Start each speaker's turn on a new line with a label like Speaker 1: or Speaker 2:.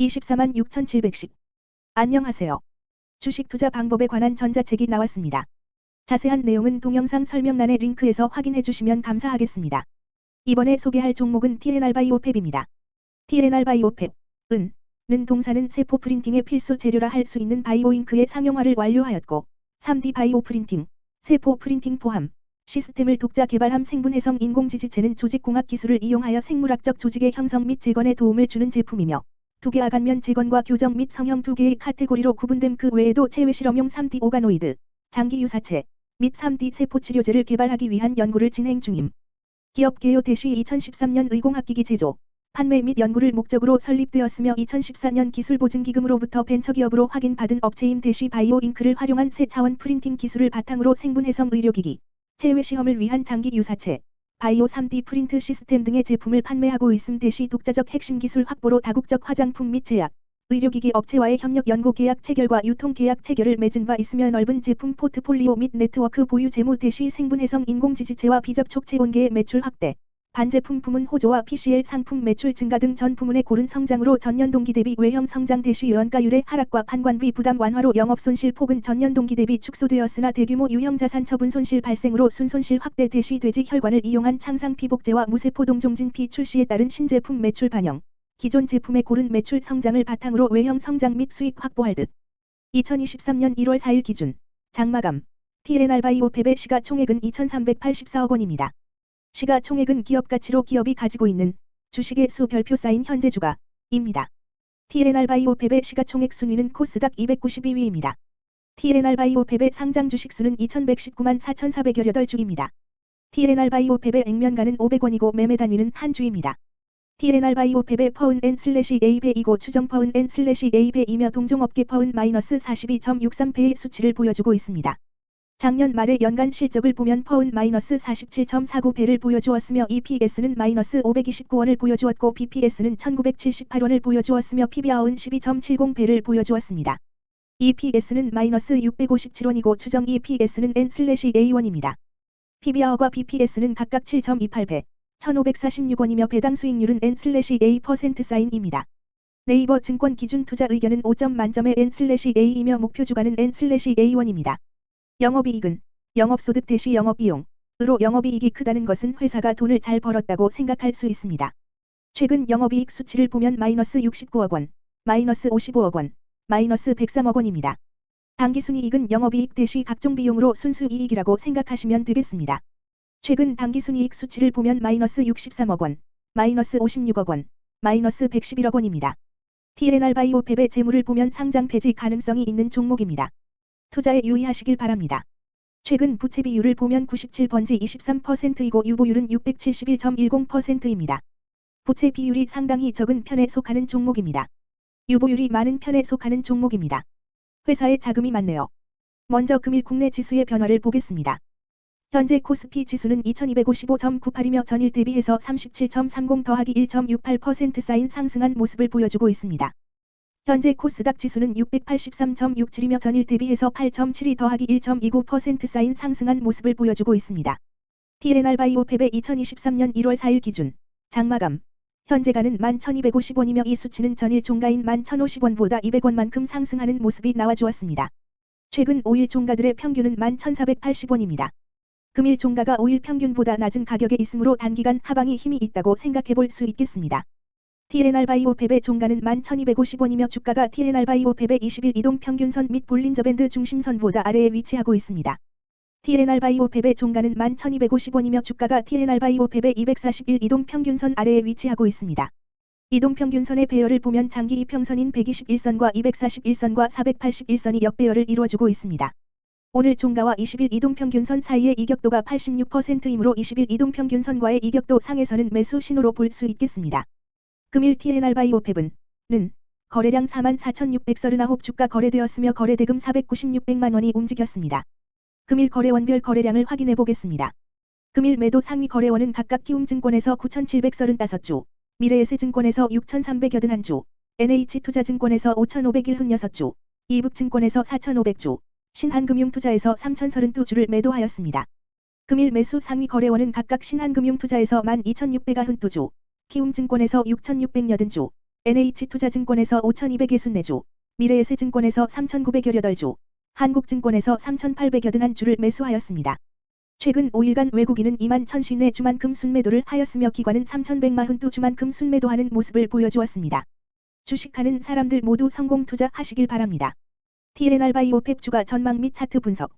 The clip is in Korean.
Speaker 1: 24만 6,710. 안녕하세요. 주식 투자 방법에 관한 전자책이 나왔습니다. 자세한 내용은 동영상 설명란의 링크에서 확인해 주시면 감사하겠습니다. 이번에 소개할 종목은 TNR 바이오팹입니다. TNR 바이오팹, 은, 는 동사는 세포 프린팅의 필수 재료라 할 수 있는 바이오잉크의 상용화를 완료하였고, 3D 바이오 프린팅, 세포 프린팅 포함, 시스템을 독자 개발함 생분해성 인공지지체는 조직공학 기술을 이용하여 생물학적 조직의 형성 및 재건에 도움을 주는 제품이며 두 개와 간면 재건과 교정 및 성형 두 개의 카테고리로 구분됨 그 외에도 체외 실험용 3D 오가노이드, 장기 유사체 및 3D 세포 치료제를 개발하기 위한 연구를 진행 중임. 기업 개요 대쉬 2013년 의공학기기 제조, 판매 및 연구를 목적으로 설립되었으며 2014년 기술보증기금으로부터 벤처기업으로 확인받은 업체임 대쉬 바이오 잉크를 활용한 새 차원 프린팅 기술을 바탕으로 생분해성 의료기기, 체외 시험을 위한 장기 유사체, 바이오 3D 프린트 시스템 등의 제품을 판매하고 있음 대시 독자적 핵심 기술 확보로 다국적 화장품 및 제약, 의료기기 업체와의 협력 연구 계약 체결과 유통 계약 체결을 맺은 바 있으며 넓은 제품 포트폴리오 및 네트워크 보유 재무 대시 생분해성 인공지지체와 비접촉 체온계의 매출 확대, 반제품 부문 호조와 PCL 상품 매출 증가 등 전 부문의 고른 성장으로 전년 동기 대비 외형 성장 대시 연가율의 하락과 판관비 부담 완화로 영업 손실 폭은 전년 동기 대비 축소되었으나 대규모 유형 자산 처분 손실 발생으로 순손실 확대 대시 돼지 혈관을 이용한 창상 피복제와 무세포 동종진 피 출시에 따른 신제품 매출 반영, 기존 제품의 고른 매출 성장을 바탕으로 외형 성장 및 수익 확보할 듯. 2023년 1월 4일 기준 장마감 TNR 바이오팹의 시가총액은 2,384억 원입니다. 시가총액은 기업가치로 기업이 가지고 있는 주식의 수 별표 쌓인 현재 주가입니다. TNR 바이오팹의 시가총액 순위는 코스닥 292위입니다. TNR 바이오팹의 상장 주식 수는 2119만 4,418주입니다. TNR 바이오팹의 액면가는 500원이고 매매 단위는 한 주입니다. TNR 바이오팹의 퍼은 N 슬래시 A배이고 추정 퍼은 N 슬래시 A배이며 동종업계 퍼은 마이너스 42.63배의 수치를 보여주고 있습니다. 작년 말의 연간 실적을 보면 퍼은 마이너스 47.49배를 보여주었으며 EPS는 마이너스 529원을 보여주었고 BPS는 1978원을 보여주었으며 PBR은 12.70배를 보여주었습니다. EPS는 마이너스 657원이고 추정 EPS는 N/A1입니다. PBR과 BPS는 각각 7.28배, 1,546원이며 배당 수익률은 N/A% 사인입니다. 네이버 증권 기준 투자 의견은 5점 만점의 N/A이며 목표 주가는 N/A1입니다. 영업이익은 영업소득 대시 영업비용으로 영업이익이 크다는 것은 회사가 돈을 잘 벌었다고 생각할 수 있습니다. 최근 영업이익 수치를 보면 마이너스 69억 원, 마이너스 55억 원, 마이너스 103억 원입니다. 당기순이익은 영업이익 대시 각종 비용으로 순수이익이라고 생각하시면 되겠습니다. 최근 당기순이익 수치를 보면 마이너스 63억 원, 마이너스 56억 원, 마이너스 111억 원입니다. TNR 바이오팹의 재물을 보면 상장 폐지 가능성이 있는 종목입니다. 투자에 유의하시길 바랍니다. 최근 부채 비율을 보면 97번지 23%이고 유보율은 671.10%입니다. 부채 비율이 상당히 적은 편에 속하는 종목입니다. 유보율이 많은 편에 속하는 종목입니다. 회사에 자금이 많네요. 먼저 금일 국내 지수의 변화를 보겠습니다. 현재 코스피 지수는 2255.98이며 전일 대비해서 37.30 더하기 1.68% 쌓인 상승한 모습을 보여주고 있습니다. 현재 코스닥 지수는 683.67이며 전일 대비해서 8.72 더하기 1.29% 쌓인 상승한 모습을 보여주고 있습니다. TNR 바이오팹의 2023년 1월 4일 기준 장마감 현재가는 11,250원이며 이 수치는 전일 종가인 11,050원보다 200원만큼 상승하는 모습이 나와주었습니다. 최근 5일 종가들의 평균은 11,480원입니다. 금일 종가가 5일 평균보다 낮은 가격에 있으므로 단기간 하방이 힘이 있다고 생각해 볼 수 있겠습니다. TNR 바이오팹의 종가는 11,250원이며 주가가 TNR 바이오팹의 20일 이동 평균선 및 볼린저 밴드 중심선보다 아래에 위치하고 있습니다. TNR 바이오팹의 종가는 11,250원이며 주가가 TNR 바이오팹의 241 이동 평균선 아래에 위치하고 있습니다. 이동 평균선의 배열을 보면 장기 이평선인 121선과 241선과 481선이 역배열을 이루어주고 있습니다. 오늘 종가와 20일 이동평균선 사이의 이격도가 86%이므로 20일 이동평균선과의 이격도 상에서는 매수 신호로 볼 수 있겠습니다. 금일 TNR 바이오팹은 는 거래량 44,639 주가 거래되었으며 거래대금 496백만 원이 움직였습니다. 금일 거래원별 거래량을 확인해 보겠습니다. 금일 매도 상위 거래원은 각각 키움증권에서 9,735주, 미래에셋증권에서 6,381주, NH투자증권에서 5,501흔6주, 이북증권에서 4,500주, 신한금융투자에서 3,032주를 매도하였습니다. 금일 매수 상위 거래원은 각각 신한금융투자에서 12,692주, 키움증권에서 6,680주, NH투자증권에서 5,264주, 미래에셋증권에서 3,918주, 한국증권에서 3,881주 를 매수하였습니다. 최근 5일간 외국인은 2만 1,054주만큼 순매도를 하였으며 기관은 3,142주만큼 순매도하는 모습을 보여주었습니다. 주식하는 사람들 모두 성공 투자하시길 바랍니다. TNR 바이오펩 주가 전망 및 차트 분석